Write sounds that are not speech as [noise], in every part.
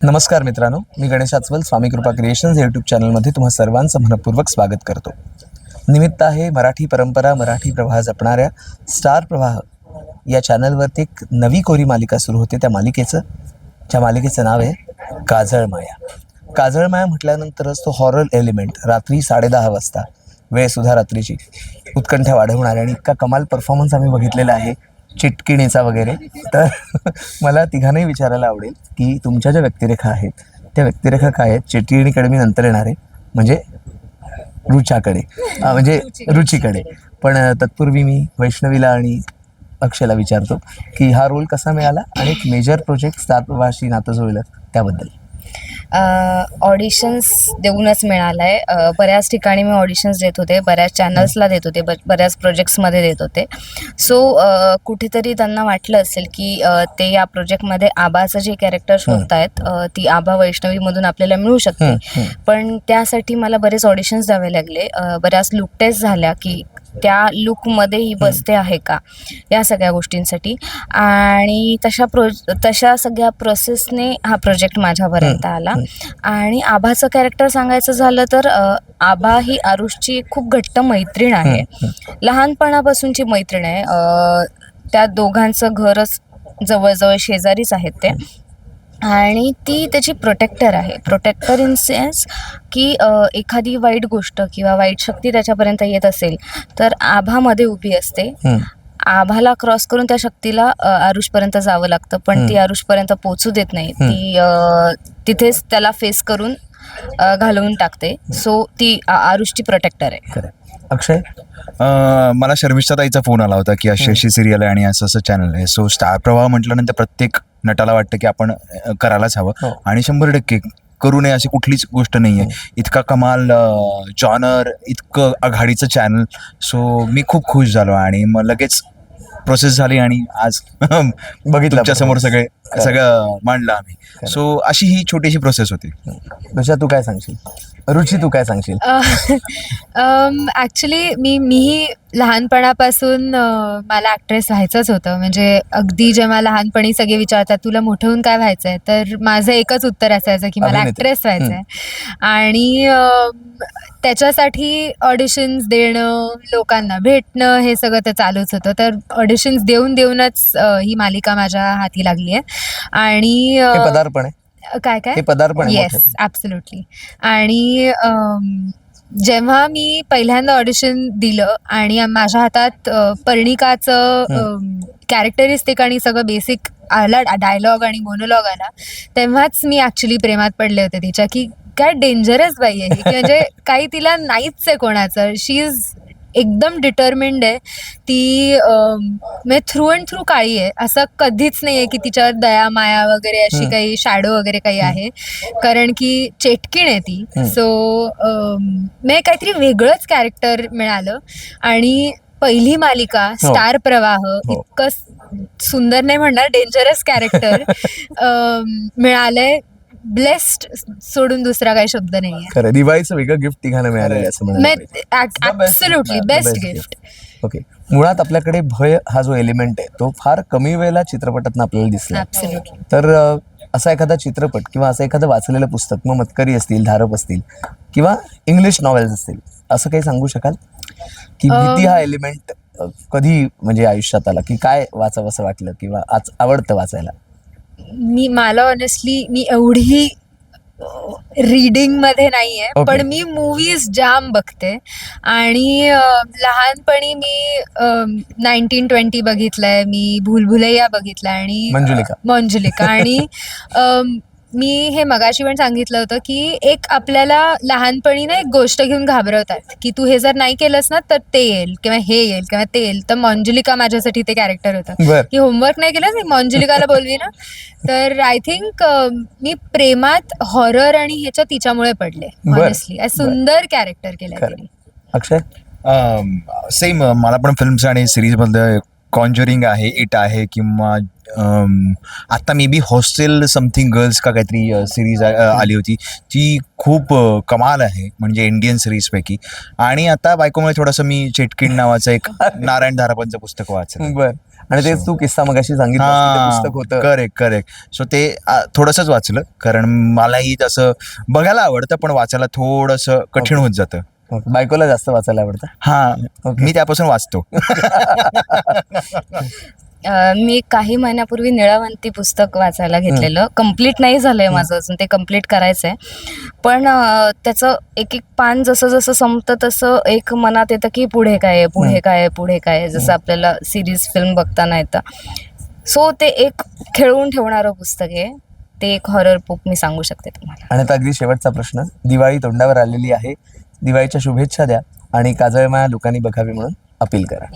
नमस्कार मित्रांनो मी गणेश आचवल स्वामी कृपा क्रिएशन्स यूट्यूब चॅनलमध्ये तुम्हा सर्वांचं मनपूर्वक स्वागत करतो. निमित्त आहे मराठी परंपरा मराठी प्रवाह जपणाऱ्या स्टार प्रवाह या चॅनलवरती एक नवी कोरी मालिका सुरू होते त्या मालिकेचं. ज्या मालिकेचं नाव आहे काजळ माया. काजळ माया म्हटल्यानंतरच तो हॉरर एलिमेंट रात्री साडेदहा वाजता वेळसुद्धा रात्रीची उत्कंठा वाढवणारे आणि इतका कमाल परफॉर्मन्स आम्ही बघितलेला आहे. चिटकिणीचा वगैरे. तर [laughs] मला तिघांनाही विचारायला आवडेल की तुमच्या ज्या व्यक्तिरेखा आहेत त्या व्यक्तिरेखा काय आहेत? चिटकिणीकडे मी नंतर येणार आहे. म्हणजे रुचाकडे [laughs] म्हणजे रुचीकडे पण तत्पूर्वी मी वैष्णवीला आणि अक्षयला विचारतो की हा रोल कसा मिळाला आणि एक मेजर प्रोजेक्ट स्टार प्रवाशी नातं जुळलं त्याबद्दल. ऑडिशन्स देऊनच मिळालं आहे बऱ्याच ठिकाणी मी ऑडिशन्स देत होते बऱ्याच चॅनल्सला देत होते ब- बऱ्याच प्रोजेक्ट्समध्ये देत होते. सो कुठेतरी त्यांना वाटलं असेल की ते या प्रोजेक्टमध्ये आबाचं जे कॅरेक्टर शोधतायत अ, ती आबा वैष्णवीमधून आपल्याला मिळू शकते. पण त्यासाठी मला बरेच ऑडिशन्स द्यावे लागले. बऱ्याच लुक टेस्ट झाल्या की त्या लुकमध्ये ही बसते आहे का? या सगळ्या गोष्टींसाठी. आणि तशा प्रो तशा सगळ्या प्रोसेसने हा प्रोजेक्ट माझ्यापर्यंत आला. आणि आभाचं कॅरेक्टर सांगायचं झालं तर आभा ही आरुषची खूप घट्ट मैत्रीण आहे. लहानपणापासूनची मैत्रीण आहे. त्या दोघांचं घरच जवळजवळ शेजारीच आहेत ते. आणि ती त्याची प्रोटेक्टर आहे. प्रोटेक्टर इन सेन्स की एखादी वाईट गोष्ट किंवा वाईट शक्ती त्याच्यापर्यंत येत असेल तर आभामध्ये उभी असते. आभाला क्रॉस करून त्या शक्तीला आरुषपर्यंत जावं लागतं पण ती आरुषपर्यंत पोचू देत नाही. ती तिथेच त्याला फेस करून घालवून टाकते. सो ती आरुषची प्रोटेक्टर आहे. अक्षय मला शर्मिष्ठा ताईचा फोन आला होता की अशी अशी सिरियल आहे आणि असं असं चॅनल आहे. सो स्टार प्रवाह म्हटल्यानंतर प्रत्येक नटाला वाटतं की आपण करायलाच हो. हवं आणि शंभर टक्के करू नये अशी कुठलीच गोष्ट नाही आहे इतका कमाल जॉनर इतकं आघाडीचं चॅनल सो मी खूप खुश झालो आणि मग लगेच प्रोसेस झाली आणि आज [laughs] बघितलं तुमच्यासमोर. सगळे. सगळं मांडलं आम्ही. सो अशी ही छोटीशी प्रोसेस होती. रुचा तू काय सांगशील? रुची तू काय सांगशील? ॲक्च्युली [laughs] मी मीही लहानपणापासून अ, मला ॲक्ट्रेस व्हायचंच होतं. म्हणजे अगदी जेव्हा लहानपणी सगळे विचारतात तुला मोठं होऊन काय व्हायचं आहे तर माझं एकच उत्तर असायचं की मला अभिनेत्री. ॲक्ट्रेस व्हायचं आहे आणि अ, त्याच्यासाठी ऑडिशन्स देणं लोकांना भेटणं हे सगळं तर चालूच होतं. तर ऑडिशन्स देऊन देऊनच अ, ही मालिका माझ्या हाती लागली आहे. आणि अ, हे पदार्पण आहे. काय काय? हे पदार्पण आहे येस मोठं. ॲब्सोल्युटली आणि जेव्हा मी पहिल्यांदा ऑडिशन दिलं आणि माझ्या हातात पर्णिकाचं कॅरेक्टरिस्टिक आणि सगळं बेसिक आला डायलॉग आणि मोनोलॉग आला तेव्हाच मी ॲक्च्युली प्रेमात पडले होते तिच्या की काय डेंजरस बाई आहे की म्हणजे [laughs] काही तिला नाहीच आहे कोणाचं. शी इज एकदम डिटर्मिंड आहे. ती म्हणजे थ्रू अँड थ्रू काळी आहे. असं कधीच नाही आहे की तिच्यावर दया माया वगैरे अशी. काही शॅडो वगैरे काही आहे. कारण की चेटकीण आहे ती. सो म्हणजे काहीतरी वेगळंच कॅरेक्टर मिळालं. आणि पहिली मालिका स्टार प्रवाह हो. इतकं सुंदर नाही म्हणणार डेंजरस [laughs] कॅरेक्टर मिळालंय. ब्लेस्ड सोडून दुसरा काही शब्द नाहीये. खरं दिवाळीचं वेगळं गिफ्ट तिघांना मिळालेलं आहे. असं. ऍब्सोल्युटली बेस्ट गिफ्ट ओके मुळात आपल्याकडे भय हा जो एलिमेंट आहे तो फार कमी वेळेला चित्रपटातून आपल्याला दिसला. ऍब्सोल्युटली तर असा एखादा चित्रपट किंवा असं एखादं वाचलेलं पुस्तक मग मतकरी असतील धारप असतील किंवा इंग्लिश नॉवेल्स असतील असं काही सांगू शकाल? की भीती हा एलिमेंट कधी म्हणजे आयुष्यात आला? की काय वाचावं असं वाटलं? किंवा आज आवडतं वाचायला? मी मला ऑनेस्टली मी एवढी रीडिंगमध्ये नाहीये Okay. पण मी मूवीज जाम बघते आणि लहानपणी मी नाईन्टीन ट्वेंटी बघितलंय मी भूलभुलैया बघितलाय आणि मंजुलिका. मंजुलिका आणि [laughs] मी हे मगाशी पण सांगितलं होतं की एक आपल्याला लहानपणी ना एक गोष्ट घेऊन घाबरवतात की तू हे जर नाही केलंस ना तर ते येईल किंवा हे येईल किंवा ते येईल. तर मंजुलिका माझ्यासाठी ते कॅरेक्टर होतं. की होमवर्क नाही केलं मी मंजुलिकाला [laughs] बोलवी ना तर आय थिंक मी प्रेमात हॉरर आणि ह्याच्या तिच्यामुळे पडले. ऑनेस्टली सुंदर कॅरेक्टर. तिने. अक्षय? सेम मला पण फिल्म्स आणि सिरीजमध्ये कॉन्ज्युरिंग आहे इट आहे किंवा अम, आता maybe hostel something girls का काहीतरी सिरीज आली होती. ती खूप कमाल आहे. म्हणजे इंडियन सिरीजपैकी आणि आता बायकोमुळे थोडंसं मी चेटकिन नावाचं एक [laughs] नारायण धारापांचं पुस्तक वाचलं बर. आणि तेच तू किस्सा मगाशी सांगितलं ते पुस्तक होतं. करेक्ट करेक्ट सो ते थोडंसंच वाचलं. कारण मलाही तसं बघायला आवडतं पण वाचायला थोडंसं कठीण होत जातं. बायकोला जास्त वाचायला आवडतं? हा. मी त्यापासून वाचतो. [laughs] [laughs] अ, मी काही महिन्यापूर्वी निळावंती पुस्तक वाचायला घेतलेलं. कंप्लीट नाही झालंय माझं अजून ते कंप्लीट करायचंय. पण अ, त्याचं एक एक पान जसं जसं संपतं तसं एक मनात येतं की पुढे काय आहे पुढे काय आहे पुढे काय आहे जसं आपल्याला सिरीज फिल्म बघताना येतं. सो ते एक खेळवून ठेवणारं पुस्तक आहे. ते एक हॉरर बुक मी सांगू शकते तुम्हाला. आणि आता अगदी शेवटचा प्रश्न. दिवाळी तोंडावर आलेली आहे. दिवाळीच्या शुभेच्छा द्या आणि काजळमाया लोकांनी बघावी म्हणून अपील करा.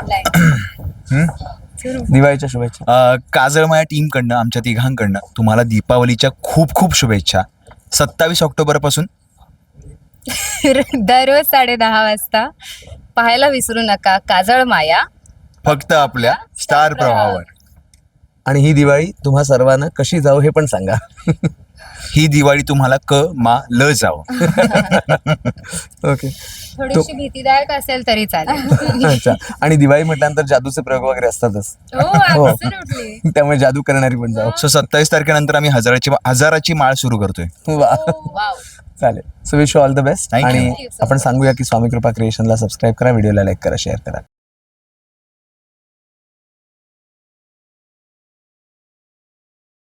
हम्म? दिवाळीच्या शुभेच्छा. अ, काजळमाया टीमकडनं आमच्या तिघांकडनं तुम्हाला दीपावलीच्या खूप खूप शुभेच्छा. सत्तावीस ऑक्टोबरपासून [laughs] दररोज साडे दहा वाजता पाहायला विसरू नका काजळ माया. फक्त आपल्या स्टार प्रवाहावर. आणि ही दिवाळी तुम्हा सर्वांना कशी जाऊ हे पण सांगा. [laughs] ही दिवाळी तुम्हाला क मा ल जावं. [laughs] ओके थोडीशी भीतीदायक असेल तरी चालेल. [laughs] अच्छा. आणि दिवाळी म्हटल्यानंतर जादूचे प्रयोग वगैरे असतातच. हो [laughs] हो. त्यामुळे जादू करणारी पण जाऊ सो सत्तावीस तारखेनंतर आम्ही हजाराची हजाराची माळ सुरू करतोय. वा. चालेल. So wish all the best. आणि आपण सांगूया की स्वामी कृपा क्रिएशनला सबस्क्राईब करा व्हिडिओला लाईक करा शेअर करा.